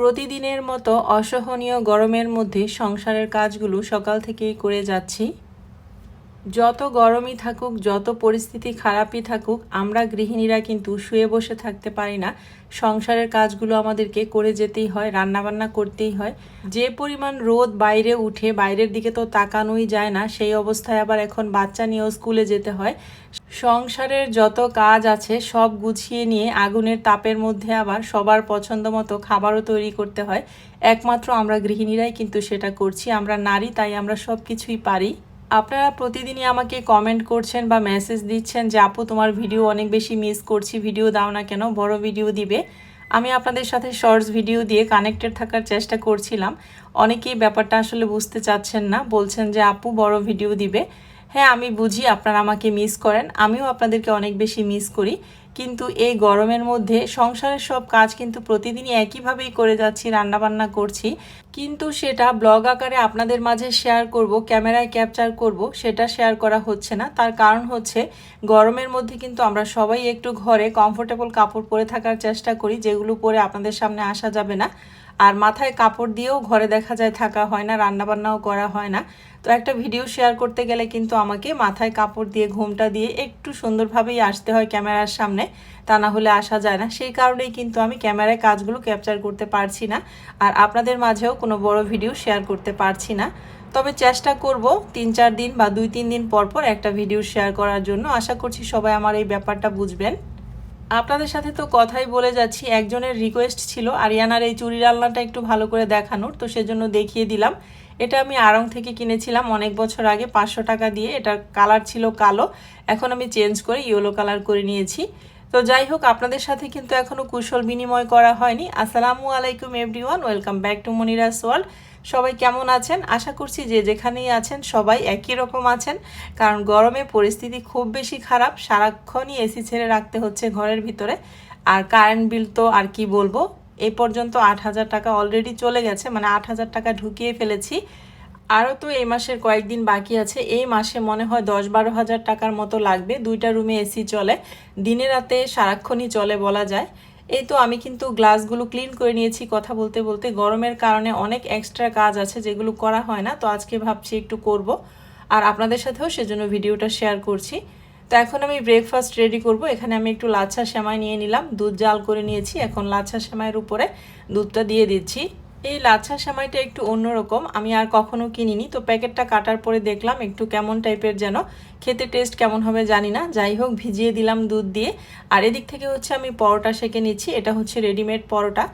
প্রতিদিনের মতো অসহনীয় গরমের মধ্যে সংসারের কাজগুলো সকাল থেকেই করে যাচ্ছি। যত গরমই থাকুক, যত পরিস্থিতি খারাপই থাকুক, আমরা গৃহিণীরা কিন্তু শুয়ে বসে থাকতে পারি না। সংসারের কাজগুলো আমাদেরকে করে যেতেই হয়, রান্নাবান্না করতেই হয়। যে পরিমাণ রোদ বাইরে উঠে, বাইরের দিকে তো তাকানোই যায় না, সেই অবস্থায় আবার এখন বাচ্চা নিয়েও স্কুলে যেতে হয়। সংসারের যত কাজ আছে, সব গুছিয়ে নিয়ে আগুনের তাপের মধ্যে আবার সবার পছন্দ মতো খাবারও তৈরি করতে হয়। একমাত্র আমরা গৃহিণীরাই কিন্তু সেটা করছি, আমরা নারী, তাই আমরা সব কিছুই পারি। আপনারা প্রতিদিনই আমাকে কমেন্ট করছেন বা মেসেজ দিচ্ছেন যে, আপু, তোমার ভিডিও অনেক বেশি মিস করছি ভিডিও দাও না কেন? বড় ভিডিও দিবে। আমি আপনাদের সাথে শর্টস ভিডিও দিয়ে কানেক্টেড থাকার চেষ্টা করছিলাম। অনেকেই ব্যাপারটা আসলে বুঝতে চাচ্ছেন না। বলছেন যে, আপু, বড় ভিডিও দিবে। হ্যাঁ আমি বুঝি আপনারা আমাকে মিস করেন। আমিও আপনাদেরকে অনেক বেশি মিস করি। কিন্তু এই গরমের মধ্যে সংসারের সব কাজ কিন্তু প্রতিদিনই একইভাবেই করে যাচ্ছি, রান্নাবান্না করছি। কিন্তু সেটা ব্লগ আকারে আপনাদের মাঝে শেয়ার করব, ক্যামেরায় ক্যাপচার করব, সেটা শেয়ার করা হচ্ছে না। তার কারণ হচ্ছে গরমের মধ্যে কিন্তু আমরা সবাই একটু ঘরে কমফোর্টেবল কাপড় পরে থাকার চেষ্টা করি, যেগুলো পরে আপনাদের সামনে আসা যাবে না। আর মাথায় কাপড় দিয়েও ঘরে দেখা যায় থাকা হয় না, রান্নাবান্নাও করা হয় না। তো একটা ভিডিও শেয়ার করতে গেলে কিন্তু আমাকে মাথায় কাপড় দিয়ে, ঘুমটা দিয়ে একটু সুন্দরভাবেই আসতে হয় ক্যামেরার সামনে। তা না হলে আসা যায় না। সেই কারণেই কিন্তু আমি ক্যামেরায় কাজগুলো ক্যাপচার করতে পারছি না আর আপনাদের মাঝেও কোনো বড় ভিডিও শেয়ার করতে পারছি না। তবে চেষ্টা করব তিন চার দিন বা দুই তিন দিন পর পর একটা ভিডিও শেয়ার করার জন্য। আশা করছি সবাই আমার এই ব্যাপারটা বুঝবেন। আপনাদের সাথে তো কথাই বলে যাচ্ছি, একজনের রিকোয়েস্ট ছিল, আরিয়ানার এই চুরি আলনাটা একটু ভালো করে দেখানোর, তো সেজন্য দেখিয়ে দিলাম। এটা আমি আড়ং থেকে কিনেছিলাম অনেক বছর আগে, পাঁচশো টাকা দিয়ে, এটার কালার ছিল কালো, এখন আমি চেঞ্জ করে ইয়েলো কালার করে নিয়েছি। তো যাই হোক, আপনাদের সাথে কিন্তু এখনও কুশল বিনিময় করা হয়নি। আসসালামু আলাইকুম everyone welcome back to Monira's world সবাই কেমন আছেন? আশা করছি যে যেখানেই আছেন, সবাই একই রকম আছেন। কারণ গরমে পরিস্থিতি খুব বেশি খারাপ, সারাক্ষণই এসি ছেড়ে রাখতে হচ্ছে ঘরের ভিতরে। আর কারেন্ট বিল তো আর কি বলব? এই পর্যন্ত আট হাজার টাকা অলরেডি চলে গেছে মানে আট হাজার টাকা ঢুকিয়ে ফেলেছি। আরও তো এই মাসের কয়েকদিন বাকি আছে। এই মাসে মনে হয় দশ বারো হাজার টাকার মতো লাগবে। দুইটা রুমে এসি চলে। দিনে রাতে সারাক্ষণই চলে বলা যায়। এই তো আমি কিন্তু গ্লাসগুলো ক্লিন করে নিয়েছি কথা বলতে বলতে। গরমের কারণে অনেক এক্সট্রা কাজ আছে যেগুলো করা হয় না। তো আজকে ভাবছি একটু করব। আর আপনাদের সাথেও সেজন্য ভিডিওটা শেয়ার করছি। তো এখন আমি ব্রেকফাস্ট রেডি করব। এখানে আমি একটু লাচ্ছা সেমাই নিয়ে নিলাম। দুধ জাল করে নিয়েছি। এখন লাচ্ছা সেমাইয়ের উপরে দুধটা দিয়ে দিচ্ছি। এই লাচ্ছা সেমাইটা একটু অন্যরকম। আমি আর কখনো কিনিনি, তো প্যাকেটটা কাটার পরে দেখলাম একটু কেমন টাইপের যেন, খেতে টেস্ট কেমন হবে জানি না। যাই হোক, ভিজিয়ে দিলাম দুধ দিয়ে। আর এদিক থেকে হচ্ছে আমি পরোটা সেঁকে নিচ্ছি, এটা হচ্ছে রেডিমেড পরোটা।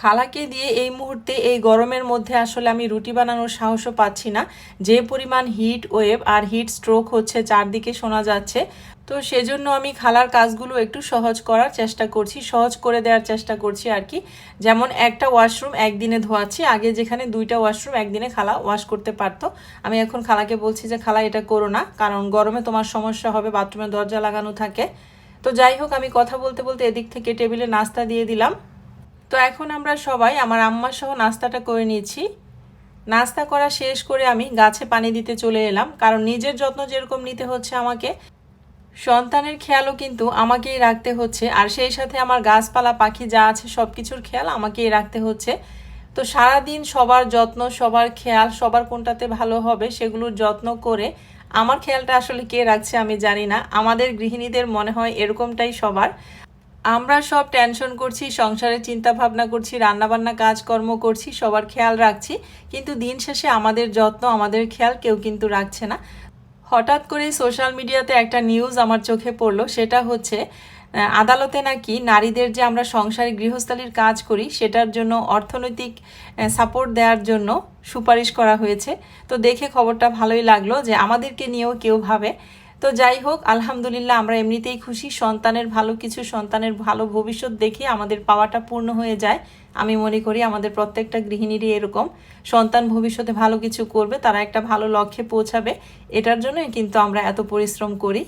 খালাকে দিয়ে এই মুহূর্তে এই গরমের মধ্যে আসলে আমি রুটি বানানোর সাহসও পাচ্ছি না। যে পরিমাণ হিট ওয়েভ আর হিট স্ট্রোক হচ্ছে চারদিকে শোনা যাচ্ছে। তো সেজন্য আমি খালার কাজগুলো একটু সহজ করার চেষ্টা করছি, সহজ করে দেওয়ার চেষ্টা করছি আর কি। যেমন একটা ওয়াশরুম একদিনে ধোয়াচ্ছি, আগে যেখানে দুইটা ওয়াশরুম একদিনে খালা ওয়াশ করতে পারতো। আমি এখন খালাকে বলছি যে, খালা, এটা করো না, কারণ গরমে তোমার সমস্যা হবে বাথরুমে দরজা লাগানো থাকে। তো যাই হোক, আমি কথা বলতে বলতে এদিক থেকে টেবিলে নাস্তা দিয়ে দিলাম। তো এখন আমরা সবাই, আমার আম্মা সহ নাস্তাটা করে নিয়েছি। নাস্তা করা শেষ করে আমি গাছে পানি দিতে চলে এলাম, কারণ নিজের যত্ন যেরকম নিতে হচ্ছে আমাকে, সন্তানের খেয়ালও কিন্তু আমাকেই রাখতে হচ্ছে। আর সেই সাথে আমার গাছপালা, পাখি যা আছে সব কিছুর খেয়াল আমাকেই রাখতে হচ্ছে। তো সারাদিন সবার যত্ন, সবার খেয়াল, সবার কোনটাতে ভালো হবে সেগুলোর যত্ন করে আমার খেয়ালটা আসলে কে রাখছে আমি জানি না। আমাদের গৃহিণীদের মনে হয় এরকমটাই সবার। আমরা সব টেনশন করছি, সংসারের চিন্তা ভাবনা করছি, রান্নাবান্না, কাজকর্ম করছি, সবার খেয়াল রাখছি। কিন্তু দিন শেষে আমাদের যত্ন, আমাদের খেয়াল কেউ কিন্তু রাখছে না। হঠাৎ করে সোশ্যাল মিডিয়াতে একটা নিউজ আমার চোখে পড়ল, সেটা হচ্ছে আদালতে নাকি নারীদের যে আমরা সংসারে গৃহস্থালির কাজ করি, সেটার জন্য অর্থনৈতিক সাপোর্ট দেওয়ার জন্য সুপারিশ করা হয়েছে। তো দেখে খবরটা ভালোই লাগল যে আমাদেরকে নিয়েও কেউ ভাবে। তো যাই হোক, আলহামদুলিল্লাহ আমরা এমনিতেই খুশি। সন্তানের ভালো কিছু, সন্তানের ভালো ভবিষ্যৎ দেখে আমাদের পাওয়াটা পূর্ণ হয়ে যায়। আমি মনে করি আমাদের প্রত্যেকটা গৃহিণীরই এরকম। সন্তান ভবিষ্যতে ভালো কিছু করবে, তারা একটা ভালো লক্ষ্যে পৌঁছাবে। এটার জন্যই কিন্তু আমরা এত পরিশ্রম করি।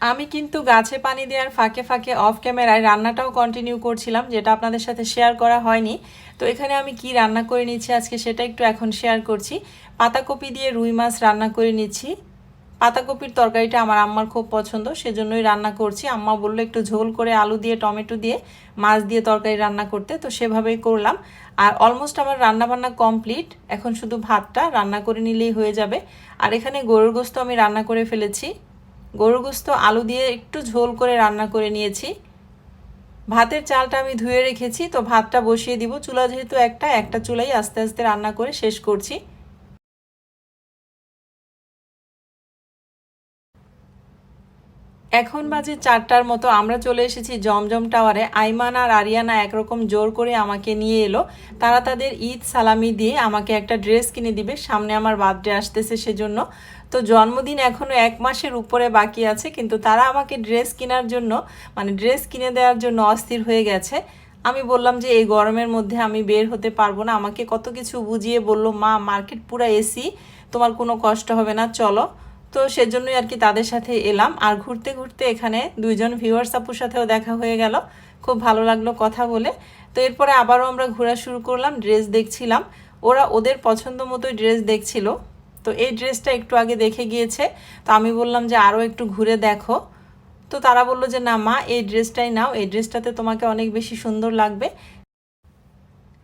আমি কিন্তু গাছে পানি দেওয়ার ফাঁকে ফাঁকে অফ ক্যামেরায় রান্নাটাও কন্টিনিউ করছিলাম, যেটা আপনাদের সাথে শেয়ার করা হয়নি। তো এখানে আমি কি রান্না করে নিচ্ছি আজকে সেটা একটু এখন শেয়ার করছি। পাতাকপি দিয়ে রুই মাছ রান্না করে নিচ্ছি। পাতাকপির তরকারিটা আমার আম্মার খুব পছন্দ, সেজন্যই রান্না করছি। আম্মা বলল একটু ঝোল করে আলু দিয়ে, টমেটো দিয়ে, মাছ দিয়ে তরকারি রান্না করতে, তো সেভাবেই করলাম। আর অলমোস্ট আমার রান্না বান্না কমপ্লিট এখন শুধু ভাতটা রান্না করে নিলেই হয়ে যাবে। আর এখানে গরুর গোস্ত আমি রান্না করে ফেলেছি। গরুর গোস্ত, আলু দিয়ে একটু ঝোল করে রান্না করে নিয়েছি। ভাতের চালটা আমি ধুয়ে রেখেছি, তো ভাতটা বসিয়ে দিব। চুলা যেহেতু একটা একটা চুলাই আস্তে আস্তে রান্না করে শেষ করছি। এখন বাজে চারটার মতো, আমরা চলে এসেছি জমজম টাওয়ারে। আইমান আর আরিয়ানা একরকম জোর করে আমাকে নিয়ে এলো। তারা তাদের ঈদ সালামি দিয়ে আমাকে একটা ড্রেস কিনে দিবে। সামনে আমার বার্থডে আসতেছে সেজন্য। তো জন্মদিন এখনও এক মাসের উপরে বাকি আছে, কিন্তু তারা আমাকে ড্রেস কেনার জন্য মানে ড্রেস কিনে দেওয়ার জন্য অস্থির হয়ে গেছে। আমি বললাম যে, এই গরমের মধ্যে আমি বের হতে পারব না। আমাকে কত কিছু বুঝিয়ে বলল, মা, মার্কেট পুরো এসি, তোমার কোনো কষ্ট হবে না, চলো। তো সেজন্যই আর কি তাদের সাথে এলাম। আর ঘুরতে ঘুরতে এখানে দুইজন ভিউয়ার্স আপুর সাথেও দেখা হয়ে গেল। খুব ভালো লাগল কথা বলে। তো এরপরে আবারও আমরা ঘোরা শুরু করলাম ড্রেস দেখছিলাম। ওরা ওদের পছন্দ মতোই ড্রেস দেখছিল। তো এই ড্রেসটা একটু আগে দেখে গিয়েছে। তো আমি বললাম যে আরও একটু ঘুরে দেখো। তো তারা বলল যে, না মা, এই ড্রেসটাই নাও। এই ড্রেসটাতে তোমাকে অনেক বেশি সুন্দর লাগবে।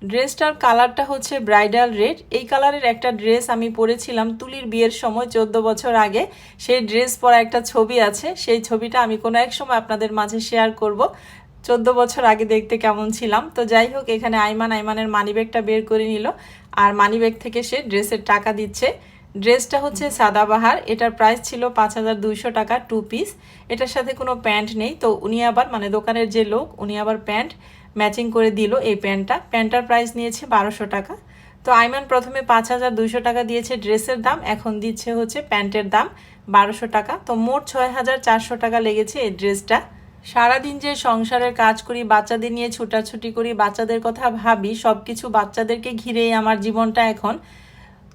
ড্রেসটার কালারটা হচ্ছে ব্রাইডাল রেড। এই কালারের একটা ড্রেস আমি পরেছিলাম তুলির বিয়ের সময় চোদ্দ বছর আগে। সেই ড্রেস পরা একটা ছবি আছে, সেই ছবিটা আমি কোনো এক সময় আপনাদের মাঝে শেয়ার করব। চোদ্দ বছর আগে দেখতে কেমন ছিলাম। তো যাই হোক, এখানে আইমান আইমানের মানিব্যাগটা বের করে নিল আর মানিব্যাগ থেকে সে ড্রেসের টাকা দিচ্ছে। ড্রেসটা হচ্ছে সাদাবাহার, এটার প্রাইস ছিল পাঁচ হাজার দুইশো টাকা টু পিস এটার সাথে কোনো প্যান্ট নেই। তো উনি আবার মানে দোকানের যে লোক, উনি আবার প্যান্ট ম্যাচিং করে দিল এই প্যান্টটা। প্যান্টটার প্রাইস নিয়েছে বারোশো টাকা। তো আইমান প্রথমে পাঁচ হাজার দুইশো টাকা দিয়েছে ড্রেসের দাম, এখন দিচ্ছে হচ্ছে প্যান্টের দাম বারোশো টাকা। তো মোট ছয় হাজার চারশো টাকা লেগেছে এই ড্রেসটা। সারাদিন যে সংসারের কাজ করি, বাচ্চাদের নিয়ে ছুটাছুটি করি, বাচ্চাদের কথা ভাবি সব কিছু বাচ্চাদেরকে ঘিরেই আমার জীবনটা এখন।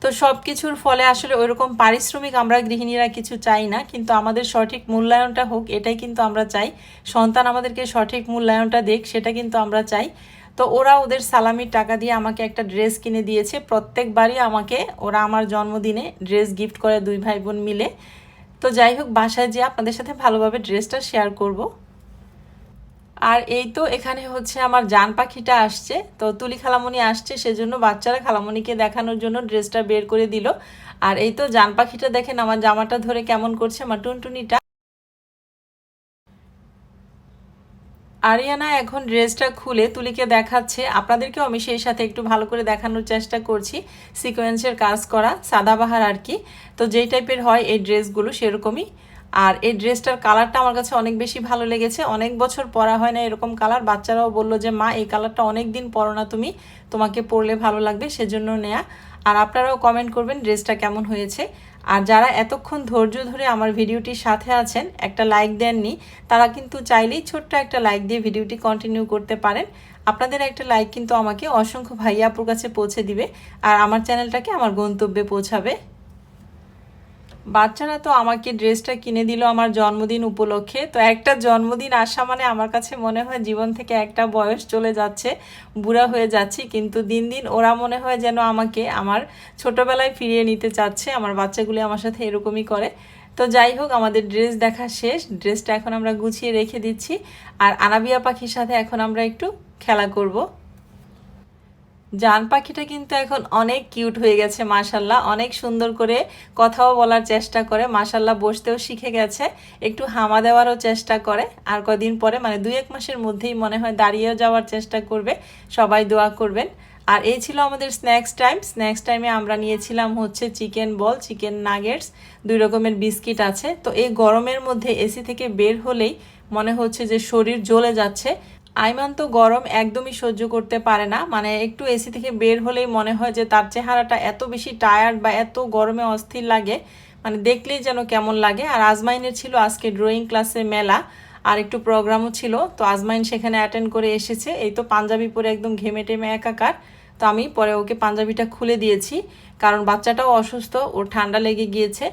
তো সব কিছুর ফলে আসলে ওইরকম পারিশ্রমিক আমরা গৃহিণীরা কিছু চাই না, কিন্তু আমাদের সঠিক মূল্যায়নটা হোক, এটাই কিন্তু আমরা চাই। সন্তান আমাদেরকে সঠিক মূল্যায়নটা দেখ, সেটা কিন্তু আমরা চাই। তো ওরা ওদের সালামির টাকা দিয়ে আমাকে একটা ড্রেস কিনে দিয়েছে, প্রত্যেকবারই আমাকে, ওরা আমার জন্মদিনে ড্রেস গিফট করে দুই ভাই বোন মিলে। তো যাই হোক, বাসায় যেয়ে আপনাদের সাথে ভালোভাবে ড্রেসটা শেয়ার করব। আর এই তো এখানে হচ্ছে আমার জান পাখিটা আসছে। তো তুলি খালামণি আসছে, সেজন্য বাচ্চারা খালামণিকে দেখানোর জন্য ড্রেসটা বের করে দিল। আর এই তো জান পাখিটা দেখেন, আমার জামাটা ধরে কেমন করছে, আমার টুনটুনিটা। আরিয়ানা এখন ড্রেসটা খুলে তুলিকে দেখাচ্ছে। আপনাদেরকেও আমি সেই সাথে একটু ভালো করে দেখানোর চেষ্টা করছি, সিকোয়েন্সের কাজ করা, সাদাবাহার আর কি। তো যেই টাইপের হয়, এই ড্রেসগুলো সেরকমই। আর এই ড্রেসটার কালারটা আমার কাছে অনেক বেশি ভালো লেগেছে। অনেক বছর পরা হয় না এরকম কালার। বাচ্চারাও বলল যে, মা, এই কালারটা অনেক দিন পরো না তুমি। তোমাকে পরলে ভালো লাগবে, সেজন্য নেয়া। আর আপনারাও কমেন্ট করবেন ড্রেসটা কেমন হয়েছে। আর যারা এতক্ষণ ধৈর্য ধরে আমার ভিডিওটির সাথে আছেন, একটা লাইক দেননি, তারা কিন্তু চাইলেই ছোট্ট একটা লাইক দিয়ে ভিডিওটি কন্টিনিউ করতে পারেন। আপনাদের একটা লাইক কিন্তু আমাকে অসংখ্য ভাইয়াপুর কাছে পৌঁছে দিবে। আর আমার চ্যানেলটাকে আমার গন্তব্যে পৌঁছাবে। বাচ্চারা তো আমাকে ড্রেসটা কিনে দিল আমার জন্মদিন উপলক্ষে। তো একটা জন্মদিন আসা মানে আমার কাছে মনে হয় জীবন থেকে একটা বয়স চলে যাচ্ছে, বুড়া হয়ে যাচ্ছি, কিন্তু দিন দিন ওরা মনে হয় যেন আমাকে আমার ছোটবেলায় ফিরিয়ে নিতে চাচ্ছে, আমার বাচ্চাগুলি আমার সাথে এরকমই করে। তো যাই হোক, আমাদের ড্রেস দেখা শেষ, ড্রেসটা এখন আমরা গুছিয়ে রেখে দিচ্ছি। আর আনাবিয়া পাখির সাথে এখন আমরা একটু খেলা করব। জান পাখিটা কিন্তু এখন অনেক কিউট হয়ে গেছে মাসাল্লাহ অনেক সুন্দর করে কথাও বলার চেষ্টা করে মাসাল্লাহ বসতেও শিখে গেছে, একটু হামা দেওয়ারও চেষ্টা করে। আর কদিন পরে মানে দুই এক মাসের মধ্যেই মনে হয় দাঁড়িয়েও যাওয়ার চেষ্টা করবে, সবাই দোয়া করবেন। আর এই ছিল আমাদের স্ন্যাক্স টাইম। স্ন্যাক্স টাইমে আমরা নিয়েছিলাম হচ্ছে চিকেন বল, চিকেন নাগেটস, দুই রকমের বিস্কিট আছে। তো এই গরমের মধ্যে এসি থেকে বের হলেই মনে হচ্ছে যে শরীর জ্বলে যাচ্ছে। আইমান তো গরম একদমই সহ্য করতে পারে না। মানে একটু এসি থেকে বের হলেই মনে হয় যে তার চেহারাটা এত বেশি টায়ার্ড বা এত গরমে অস্থির লাগে। মানে দেখলেই যেন কেমন লাগে। আর আজমাইনের ছিল আজকে ড্রয়িং ক্লাসে মেলা। আর একটু প্রোগ্রামও ছিল। তো আজমাইন সেখানে অ্যাটেন্ড করে এসেছে। এই তো পাঞ্জাবি পরে একদম ঘেমে টেমে একাকার। তো আমি পরে ওকে পাঞ্জাবিটা খুলে দিয়েছি। কারণ বাচ্চাটাও অসুস্থ, ওর ঠান্ডা লেগে গিয়েছে।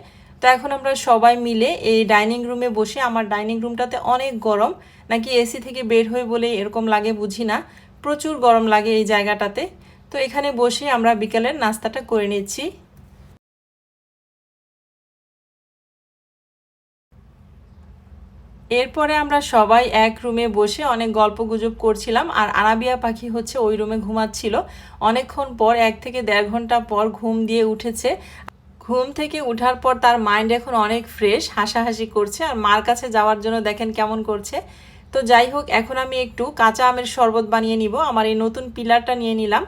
তো এখন আমরা সবাই মিলে এই ডাইনিং রুমে বসে, আমার ডাইনিং রুমটাতে অনেক গরম, নাকি এসি থেকে বের হয়ে বলে এরকম লাগে বুঝি না, প্রচুর গরম লাগে এই জায়গাটাতে। তো এখানে বসে আমরা বিকালের নাস্তাটা করে নিচ্ছি। এরপরে আমরা সবাই এক রুমে বসে অনেক গল্প গুজব করছিলাম, আর আরাবিয়া পাখি হচ্ছে ওই রুমে ঘুমাচ্ছিল। অনেকক্ষণ পর, এক থেকে দেড় ঘণ্টা পর ঘুম দিয়ে উঠেছে। ঘুম থেকে উঠার পর তার মাইন্ড এখন অনেক ফ্রেশ হাসাহাসি করছে আর মার কাছে যাওয়ার জন্য দেখেন কেমন করছে। তো যাই হোক, এখন আমি একটু কাঁচা আমের শরবত বানিয়ে নিব। আমার এই নতুন পিলারটা নিয়ে নিলাম।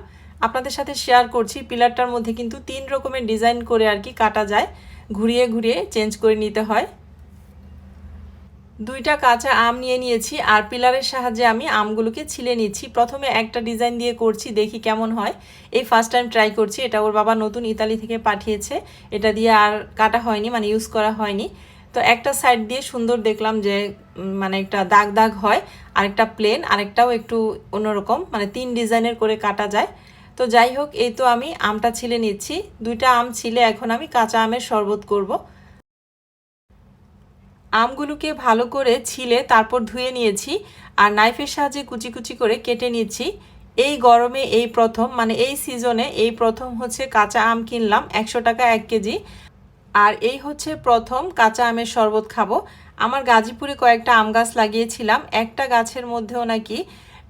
আপনাদের সাথে শেয়ার করছি। পিলারটার মধ্যে কিন্তু তিন রকমের ডিজাইন করে আর কি কাটা যায়। ঘুরিয়ে ঘুরিয়ে চেঞ্জ করে নিতে হয়। দুইটা কাঁচা আম নিয়ে নিয়েছি আর পিলারের সাহায্যে আমি আমগুলোকে ছিলে নিচ্ছি। প্রথমে একটা ডিজাইন দিয়ে করছি, দেখি কেমন হয়। এই ফার্স্ট টাইম ট্রাই করছি, এটা ওর বাবা নতুন ইতালি থেকে পাঠিয়েছে। এটা দিয়ে আর কাটা হয়নি মানে ইউজ করা হয়নি। তো একটা সাইড দিয়ে সুন্দর দেখলাম যে মানে একটা দাগ দাগ হয়, আরেকটা প্লেন আরেকটাও একটু অন্যরকম মানে তিন ডিজাইনের করে কাটা যায়। তো যাই হোক, এই তো আমি আমটা ছিলে নিচ্ছি। দুইটা আম ছিলে, এখন আমি কাঁচা আমের শরবত করব। আমগুলোকে ভালো করে ছিলে তারপর ধুয়ে নিয়েছি আর নাইফের সাহায্যে কুচি কুচি করে কেটে নিচ্ছি। এই গরমে এই প্রথম মানে এই সিজনে এই প্রথম হচ্ছে কাঁচা আম কিনলাম, একশো টাকা এক কেজি। আর এই হচ্ছে প্রথম কাঁচা আমের শরবত খাব। আমার গাজীপুরে কয়েকটা আম গাছ লাগিয়েছিলাম, একটা গাছের মধ্যেও নাকি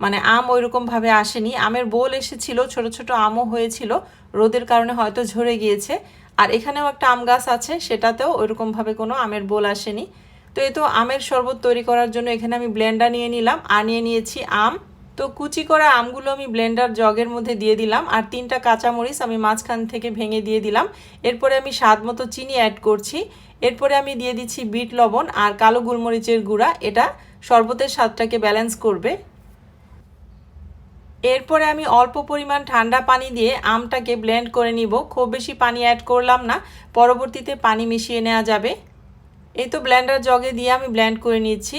মানে আম ওইরকমভাবে আসেনি। আমের বোল এসেছিল, ছোট ছোট আমও হয়েছিল, রোদের কারণে হয়তো ঝরে গিয়েছে। আর এখানেও একটা আম গাছ আছে, সেটাতেও ওইরকমভাবে কোনো আমের বোল আসেনি। তো এই তো আমের শরবত তৈরি করার জন্য এখানে আমি ব্লেন্ডার নিয়ে নিলাম। আর নিয়ে নিয়েছি আম। তো কুচি করা আমগুলো আমি ব্লেন্ডার জগের মধ্যে দিয়ে দিলাম আর তিনটা কাঁচামরিচ আমি মাঝখান থেকে ভেঙে দিয়ে দিলাম। এরপরে আমি স্বাদ মতো চিনি অ্যাড করছি। এরপরে আমি দিয়ে দিচ্ছি বিট লবণ আর কালো গোলমরিচের গুঁড়া। এটা শরবতের স্বাদটাকে ব্যালেন্স করবে। এরপরে আমি অল্প পরিমাণ ঠান্ডা পানি দিয়ে আমটাকে ব্লেন্ড করে নিব। খুব বেশি পানি অ্যাড করলাম না। পরবর্তীতে পানি মিশিয়ে নেওয়া যাবে। এই তো ব্ল্যান্ডার জগে দিয়ে আমি ব্ল্যান্ড করে নিচ্ছি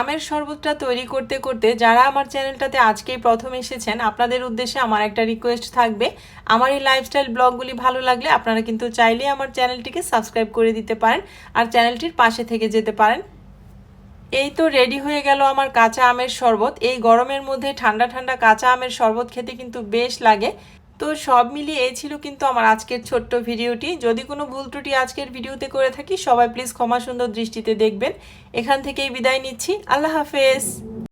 আমের শরবতটা তৈরি করতে করতে যারা আমার চ্যানেলটাতে আজকেই প্রথম এসেছেন, আপনাদের উদ্দেশ্যে আমার একটা রিকোয়েস্ট থাকবে। আমার এই লাইফস্টাইল ব্লগগুলি ভালো লাগলে আপনারা কিন্তু চাইলেই আমার চ্যানেলটিকে সাবস্ক্রাইব করে দিতে পারেন আর চ্যানেলটির পাশে থেকে যেতে পারেন। এই তো রেডি হয়ে গেল আমার কাঁচা আমের শরবত। এই গরমের মধ্যে ঠান্ডা ঠান্ডা কাঁচা আমের শরবত খেতে কিন্তু বেশ লাগে। তো সব মিলিয়ে এই ছিল কিন্তু আমার আজকের ছোট্ট ভিডিওটি। যদি কোনো ভুল ত্রুটি আজকের ভিডিওতে করে থাকি, সবাই প্লিজ ক্ষমা সুন্দর দৃষ্টিতে দেখবেন। এখান থেকেই বিদায় নিচ্ছি। আল্লাহ হাফেজ।